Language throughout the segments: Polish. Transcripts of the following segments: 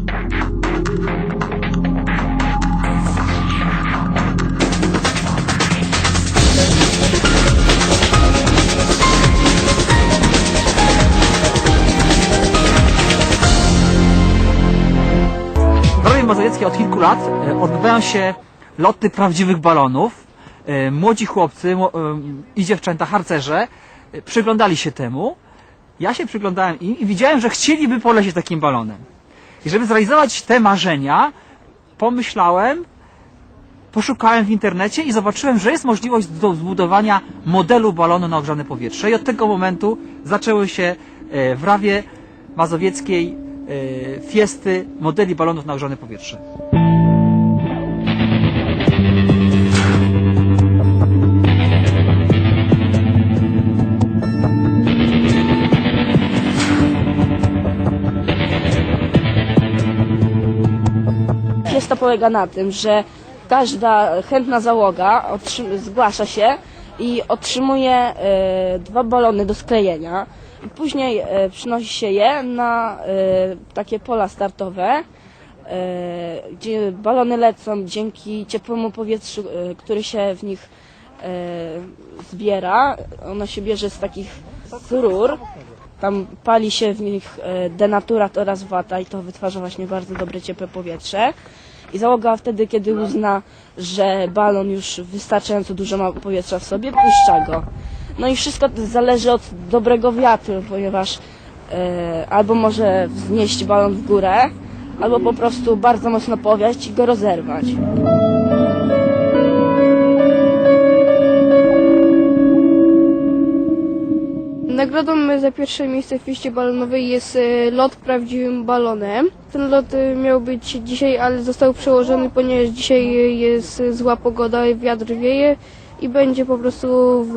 W Rawie Mazowieckiej od kilku lat e, odbywają się loty prawdziwych balonów. E, Młodzi chłopcy e, i dziewczęta, harcerze, przyglądali się temu. Ja się przyglądałem im i widziałem, że chcieliby polecieć takim balonem. I żeby zrealizować te marzenia, pomyślałem, poszukałem w internecie i zobaczyłem, że jest możliwość do zbudowania modelu balonu na ogrzane powietrze. I od tego momentu zaczęły się e, w Rawie Mazowieckiej e, fiesty modeli balonów na ogrzane powietrze. Fiesta polega na tym, że każda chętna załoga zgłasza się i otrzymuje e, dwa balony do sklejenia. Później e, przynosi się je na e, takie pola startowe, gdzie balony lecą dzięki ciepłemu powietrzu, które się w nich zbiera. Ono się bierze z takich rur. Tam pali się w nich denaturat oraz wata i to wytwarza właśnie bardzo dobre ciepłe powietrze. I załoga wtedy, kiedy uzna, że balon już wystarczająco dużo ma powietrza w sobie, puszcza go. No i wszystko zależy od dobrego wiatru, ponieważ e, albo może wznieść balon w górę, albo po prostu bardzo mocno powiać i go rozerwać. Nagrodą za pierwsze miejsce w pieście balonowej jest e, lot prawdziwym balonem. Ten lot e, miał być dzisiaj, ale został przełożony, ponieważ dzisiaj e, jest zła pogoda, wiatr wieje i będzie po prostu, w,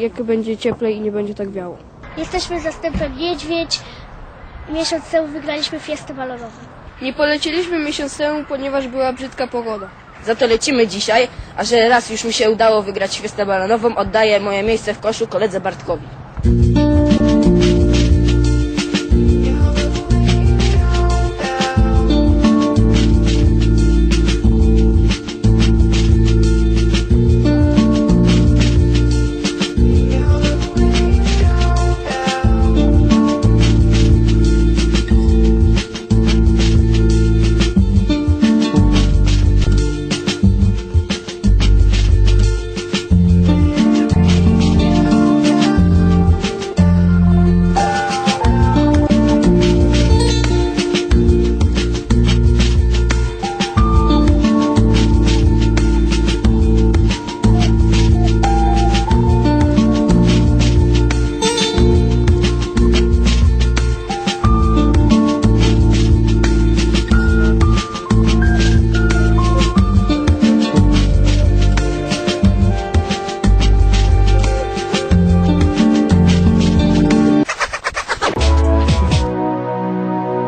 jak będzie cieplej i nie będzie tak wiało. Jesteśmy zastępem Niedźwiedź. Miesiąc temu wygraliśmy fiestę balonową. Nie poleciliśmy miesiąc temu, ponieważ była brzydka pogoda. Za to lecimy dzisiaj, a że raz już mi się udało wygrać fiestę balonową, oddaję moje miejsce w koszu koledze Bartkowi. Thank you.